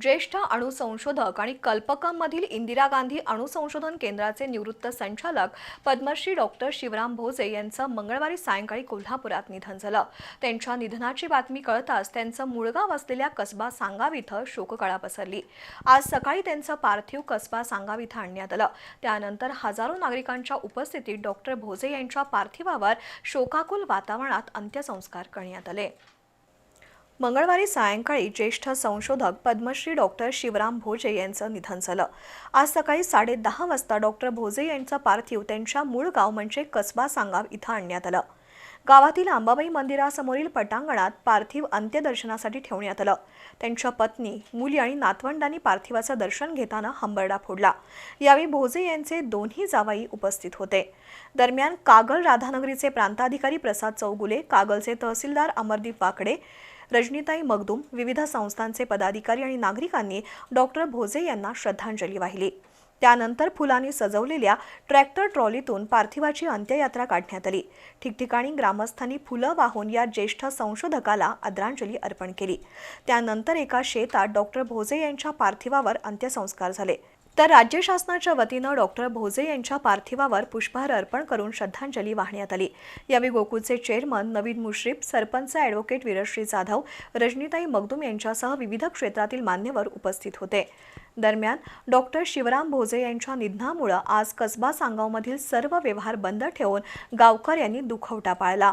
ज्येष्ठ अणुसंशोधक आणि कल्पकममधील इंदिरा गांधी अणुसंशोधन केंद्राचे निवृत्त संचालक पद्मश्री डॉक्टर शिवराम भोजे यांचं मंगळवारी सायंकाळी कोल्हापुरात निधन झालं. त्यांच्या निधनाची बातमी कळताच त्यांचं मुळगाव असलेल्या कसबा सांगाव इथं शोककळा पसरली. आज सकाळी त्यांचं पार्थिव कसबा सांगाव इथं आणण्यात आलं. त्यानंतर हजारो नागरिकांच्या उपस्थितीत डॉक्टर भोजे यांच्या पार्थिवावर शोकाकुल वातावरणात अंत्यसंस्कार करण्यात आले. मंगळवारी सायंकाळी ज्येष्ठ संशोधक पद्मश्री डॉक्टर शिवराम भोजे यांचं निधन झालं. आज सकाळी साडेदहा वाजता डॉक्टर भोजे यांचं पार्थिव त्यांच्या मूळ गाव म्हणजे कसबा सांगाव इथं आणण्यात आलं. गावातील अंबाबाई मंदिरासमोरील पटांगणात पार्थिव अंत्यदर्शनासाठी ठेवण्यात आलं. त्यांच्या पत्नी मुली आणि नातवंडांनी पार्थिवाचं दर्शन घेताना हंबरडा फोडला. यावेळी भोजे यांचे दोन्ही जावाई उपस्थित होते. दरम्यान कागल राधानगरीचे प्रांताधिकारी प्रसाद चौगुले कागलचे तहसीलदार अमरदीप वाकडे रजनीताई मगदूम विविध संस्थांचे पदाधिकारी आणि नागरिकांनी डॉक्टर भोजे यांना श्रद्धांजली वाहिली. त्यानंतर फुलांनी सजवलेल्या ट्रॅक्टर ट्रॉलीतून पार्थिवाची अंत्ययात्रा काढण्यात आली. ठिकठिकाणी ग्रामस्थांनी फुलं वाहून या ज्येष्ठ संशोधकाला आदरांजली अर्पण केली. त्यानंतर एका शेतात डॉक्टर भोजे यांच्या पार्थिवावर अंत्यसंस्कार झाले. तर राज्य शासनाच्या वतीनं डॉक्टर भोजे यांच्या पार्थिवावर पुष्पहार अर्पण करून श्रद्धांजली वाहण्यात आली. यावेळी गोकुळचे चेअरमन नवीन मुश्रीफ सरपंच ॲडव्होकेट वीरश्री जाधव रजनीताई मगदूम यांच्यासह विविध क्षेत्रातील मान्यवर उपस्थित होते. दरम्यान डॉक्टर शिवराम भोजे यांच्या निधनामुळं आज कसबा सांगावमधील सर्व व्यवहार बंद ठेवून गावकर यांनी दुखवटा पाळला.